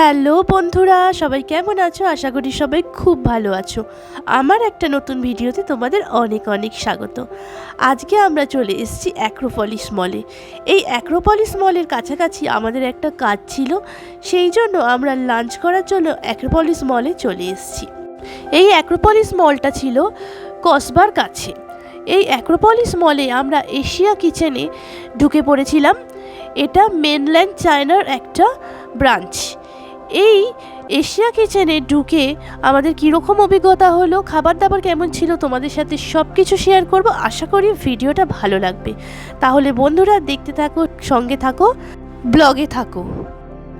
Hello বন্ধুরা, সবাই কেমন আছো? আশা করি সবাই খুব ভালো আছো। আমার একটা নতুন ভিডিওতে তোমাদের অনেক অনেক স্বাগত। আজকে আমরা চলে এসেছি অ্যাক্রোপলিস মলে। এই অ্যাক্রোপলিস মলের কাছাকাছি আমাদের একটা কাজ ছিল, সেই জন্য আমরা লাঞ্চ করার জন্য অ্যাক্রোপলিস মলে চলে এসেছি। এই অ্যাক্রোপলিস মলটা ছিল কসবার কাছে। এই অ্যাক্রোপলিস মলে আমরা এশিয়া কিচেনে ঢুকে পড়েছিলাম। এটা মেনল্যান্ড চায়নার একটা ব্রাঞ্চ। এই এশিয়া কিচেনে ঢুকে আমাদের কীরকম অভিজ্ঞতা হলো খাবার দাবার কেমন ছিল তোমাদের সাথে সব কিছু শেয়ার করব, আশা করি ভিডিওটা ভালো লাগবে। তাহলে বন্ধুরা দেখতে থাকো, সঙ্গে থাকো ব্লগে থাকো।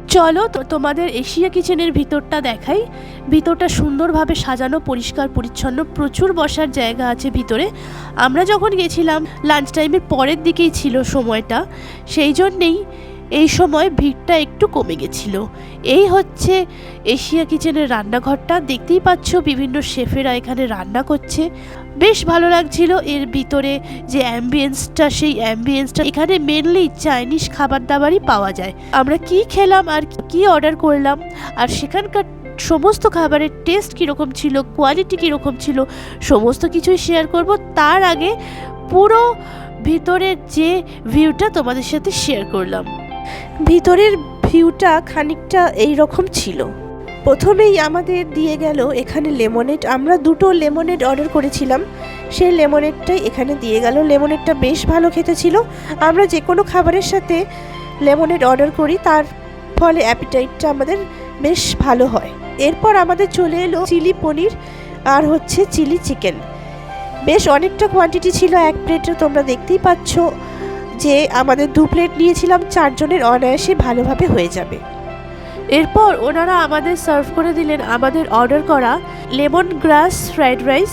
চলো তো তোমাদের এশিয়া কিচেনের ভিতরটা দেখাই। ভিতরটা সুন্দরভাবে সাজানো, পরিষ্কার, পরিচ্ছন্ন, প্রচুর বসার জায়গা আছে ভিতরে। আমরা যখন গেছিলাম লাঞ্চ টাইমের পরের দিকেই ছিল সময়টা। সেই জন্যেই এই সময় ভিড়টা একটু কমে গেছিল। এই হচ্ছে এশিয়া কিচেনের রান্নাঘরটা। দেখতেই পাচ্ছ বিভিন্ন শেফেরা এখানে রান্না করছে। বেশ ভালো লাগছিল। এর ভিতরে যে অ্যাম্বিয়েন্সটা সেই অ্যাম্বিয়েন্সটা এখানে মেনলি চাইনিজ খাবার দাবারই পাওয়া যায়। আমরা কি খেলাম আর কি অর্ডার করলাম আর সেখানকার সমস্ত খাবারের টেস্ট কীরকম ছিল কোয়ালিটি কীরকম ছিল, সমস্ত কিছুই শেয়ার করব। তার আগে পুরো ভিতরের যে ভিউটা তোমাদের সাথে শেয়ার করলাম। ভিতরের ভিউটা খানিকটা এই রকম ছিল। প্রথমেই আমাদের দিয়ে গেল এখানে লেমনেড আমরা দুটো লেমনেড অর্ডার করেছিলাম। সেই লেমনেডটাই এখানে দিয়ে গেল। লেমনেডটা বেশ ভালো খেতে ছিল। আমরা যে কোনো খাবারের সাথে লেমনেড অর্ডার করি, তার ফলে অ্যাপিটাইটটা আমাদের বেশ ভালো হয়। এরপর আমাদের চলে এলো চিলি পনির আর হচ্ছে চিলি চিকেন। বেশ অনেকটা কোয়ান্টিটি ছিল এক প্লেটে, তোমরা দেখতেই পাচ্ছ। যে আমাদের দু প্লেট নিয়েছিলাম, চারজনের অনায়াসে ভালোভাবে হয়ে যাবে। এরপর ওনারা আমাদের সার্ভ করে দিলেন আমাদের অর্ডার করা লেমন গ্রাস ফ্রাইড রাইস।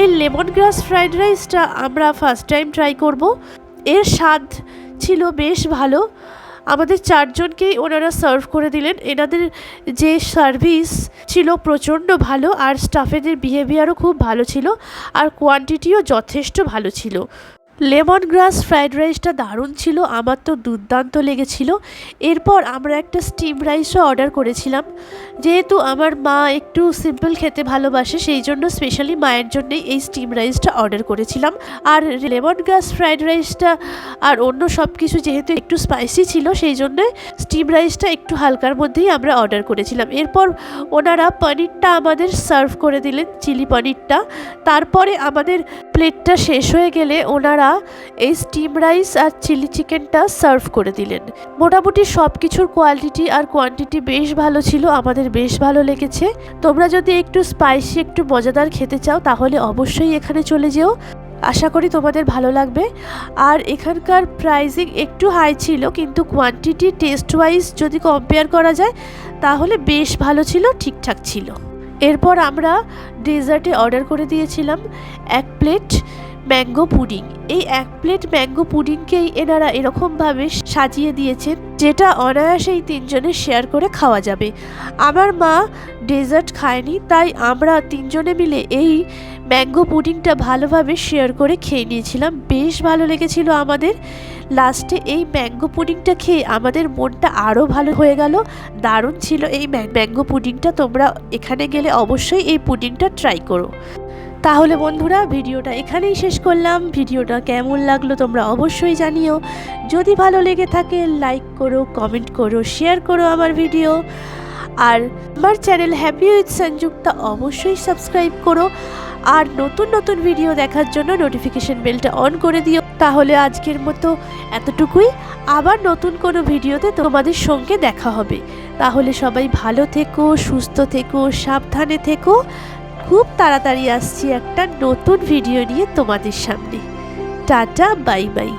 এই লেমন গ্রাস ফ্রাইড রাইসটা আমরা ফার্স্ট টাইম ট্রাই করব। এর স্বাদ ছিল বেশ ভালো। আমাদের চারজনকেই ওনারা সার্ভ করে দিলেন। এনাদের যে সার্ভিস ছিল প্রচণ্ড ভালো আর স্টাফেদের বিহেভিয়ারও খুব ভালো ছিল আর কোয়ান্টিটিও যথেষ্ট ভালো ছিল। লেমন গ্রাস ফ্রাইড রাইসটা দারুণ ছিল, আমার তো দুর্দান্ত লেগেছিল। এরপর আমরা একটা স্টিম রাইসও অর্ডার করেছিলাম। যেহেতু আমার মা একটু সিম্পল খেতে ভালোবাসে, সেই জন্য স্পেশালি মায়ের জন্যই এই স্টিম রাইসটা অর্ডার করেছিলাম। আর লেমন গ্রাস ফ্রাইড রাইসটা আর অন্য সব কিছু যেহেতু একটু স্পাইসি ছিল, সেই জন্যে স্টিম রাইসটা একটু হালকার মধ্যেই আমরা অর্ডার করেছিলাম। এরপর ওনারা পনিরটা আমাদের সার্ভ করে দিলেন, চিলি পনিরটা। তারপরে আমাদের প্লেটটা শেষ হয়ে গেলে ওনারা এই স্টিম রাইস আর চিলি চিকেনটা সার্ভ করে দিলেন। মোটামুটি সব কিছুর কোয়ালিটি আর কোয়ান্টিটি বেশ ভালো ছিল, আমাদের বেশ ভালো লেগেছে। তোমরা যদি একটু স্পাইসি একটু মজাদার খেতে চাও, তাহলে অবশ্যই এখানে চলে যেও। আশা করি তোমাদের ভালো লাগবে। আর এখানকার প্রাইসিং একটু হাই ছিল, কিন্তু কোয়ান্টিটি টেস্ট ওয়াইজ যদি কম্পেয়ার করা যায়, তাহলে বেশ ভালো ছিল, ঠিকঠাক ছিল। এরপর আমরা ডেজার্টে অর্ডার করে দিয়েছিলাম। এক প্লেট ম্যাঙ্গো পুডিং এই এক প্লেট ম্যাঙ্গো পুডিংকেই এনারা এরকমভাবে সাজিয়ে দিয়েছেন, যেটা অনায়াসেই তিনজনে শেয়ার করে খাওয়া যাবে। আমার মা ডেজার্ট খায়নি, তাই আমরা তিনজনে মিলে এই ম্যাঙ্গো পুডিংটা ভালোভাবে শেয়ার করে খেয়ে নিয়েছিলাম। বেশ ভালো লেগেছিল আমাদের। লাস্টে এই ম্যাঙ্গো পুডিংটা খেয়ে আমাদের মনটা আরও ভালো হয়ে গেল। দারুণ ছিল এই ম্যাঙ্গো পুডিংটা তোমরা এখানে গেলে অবশ্যই এই পুডিংটা ট্রাই করো। তাহলে বন্ধুরা ভিডিওটা এখানেই শেষ করলাম। ভিডিওটা কেমন লাগল তোমরা অবশ্যই জানিও। যদি ভালো লেগে থাকে লাইক করো কমেন্ট করো শেয়ার করো আমার ভিডিও। আর আমার চ্যানেল হ্যাপি উইথ সংযুক্তা অবশ্যই সাবস্ক্রাইব করো। আর নতুন নতুন ভিডিও দেখার জন্য নোটিফিকেশন বেলটা অন করে দিও। তাহলে আজকের মতো এতটুকুই। আবার নতুন কোনো ভিডিওতে তোমাদের সঙ্গে দেখা হবে। তাহলে সবাই ভালো থেকো, সুস্থ থেকো, সাবধানে থেকো। খুব তাড়াতাড়ি আসছি একটা নতুন ভিডিও নিয়ে তোমাদের সামনে। Tata bye bye